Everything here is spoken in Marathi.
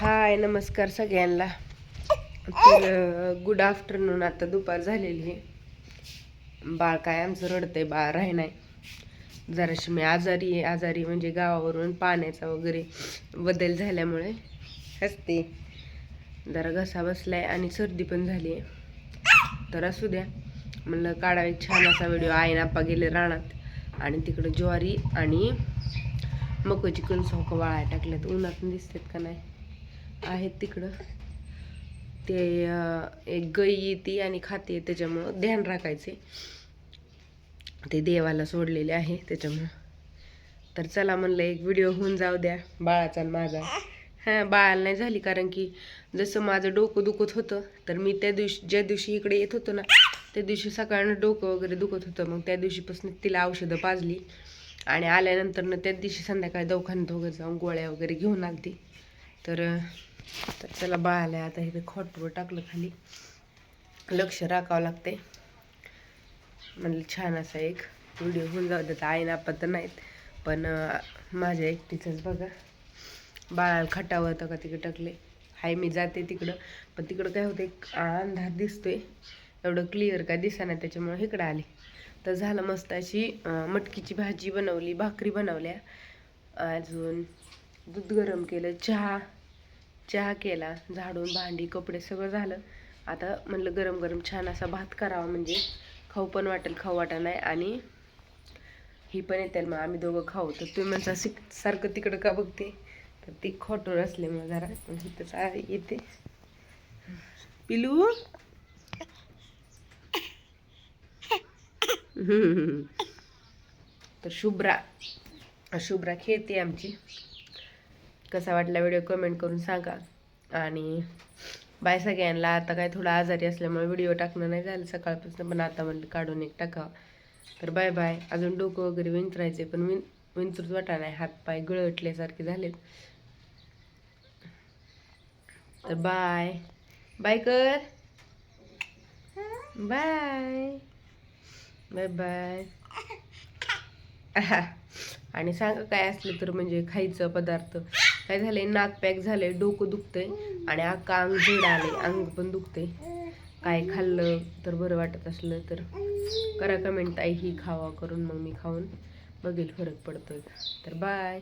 हाय नमस्कार सगळ्यांना. तर गुड आफ्टरनून आता दुपार झालेली आहे. बाळ काय आमचं रडतंय बाळ राही नाही. जराशी मी आजारी आहे. आजारी म्हणजे गावावरून पाण्याचा वगैरे बदल झाल्यामुळे हसते. जरा घसा बसलाय आणि सर्दी पण झाली आहे. तर असू द्या. म्हणलं काढावे छान असा व्हिडिओ. आई आप्पा गेले रानात. आणि तिकडं ज्वारी आणि मकोची कणसं वाळा टाकल्यात. उन्हात दिसतात का नाही? आहेत तिकडं. ते एक गई येते आणि खाते त्याच्यामुळं ध्यान राखायचे. ते देवाला सोडलेले आहे त्याच्यामुळं. तर चला म्हणलं एक व्हिडिओ होऊन जाऊ द्या बाळाचा आणि माझा. हां बाळाला नाही झाली कारण की जसं माझं डोकं दुखत होतं तर मी त्या दिवशी ज्या दिवशी इकडे येत होतो ना त्या दिवशी सकाळनं डोकं वगैरे दुखत होतं. मग त्या दिवशीपासून तिला औषधं पाजली. आणि आल्यानंतर त्या दिवशी संध्याकाळी दवाखान्यात वगैरे जाऊन गोळ्या वगैरे घेऊन आलती तर तर चला बाळाला आता इथे खोटवर टाकलं खाली. लक्ष राखावं लागते म्हणलं छान असा एक व्हिडिओ होऊन जाऊ देत आई आपण तर नाहीत पण माझ्या एकटीचंच बघा. बाळाला खटावर तर का तिकडे टाकले. हाय मी जाते तिकडं. पण तिकडं काय होतं एक अंधार दिसतोय. एवढं क्लिअर काय दिसा त्याच्यामुळे इकडं आले. तर झालं मस्त अशी मटकीची भाजी बनवली भाकरी बनवल्या. अजून दूध गरम केलं चहा. चहा केला झाडून भांडी कपडे सगळं झालं. आता म्हणलं गरम गरम छान असा भात करावा म्हणजे. खाऊ पण वाटेल खाऊ वाटा नाही आणि ही पण येते मग आम्ही दोघं खाऊ. तर तुम्ही म्हणता सिक सारखं तिकडं का बघते? तर ती खोटोर असल्यामुळे जरा मग जरा आहे येते. पिलू? तर शुभ्रा शुभ्रा खेळते आमची. कसा वाटला व्हिडिओ कमेंट करून सांगा. आणि बाय सगळ्यांना. आता काय थोडा आजारी असल्यामुळे व्हिडिओ टाकणं नाही झालं सकाळपासून पण आता म्हणलं काढून एक टाकावं. तर बाय बाय. अजून डोकं वगैरे विंचरायचे पण विन विंचरूच वाटा नाही. हात पाय गळटल्यासारखे झालेत. तर बाय. बाय कर. बाय. Bye bye. आणि सांगा काय असलं तर म्हणजे खायचं पदार्थ. काय झालंय? नाक पॅक झालंय डोकं दुखतंय आणि अख्खा अंग जड आले अंग पण दुखतंय. काय खाल्लं तर बरं वाटत असलं तर करा कमेंट ताई ही खावा करून मग मी खाऊन बघेल फरक पडतोय तर बाय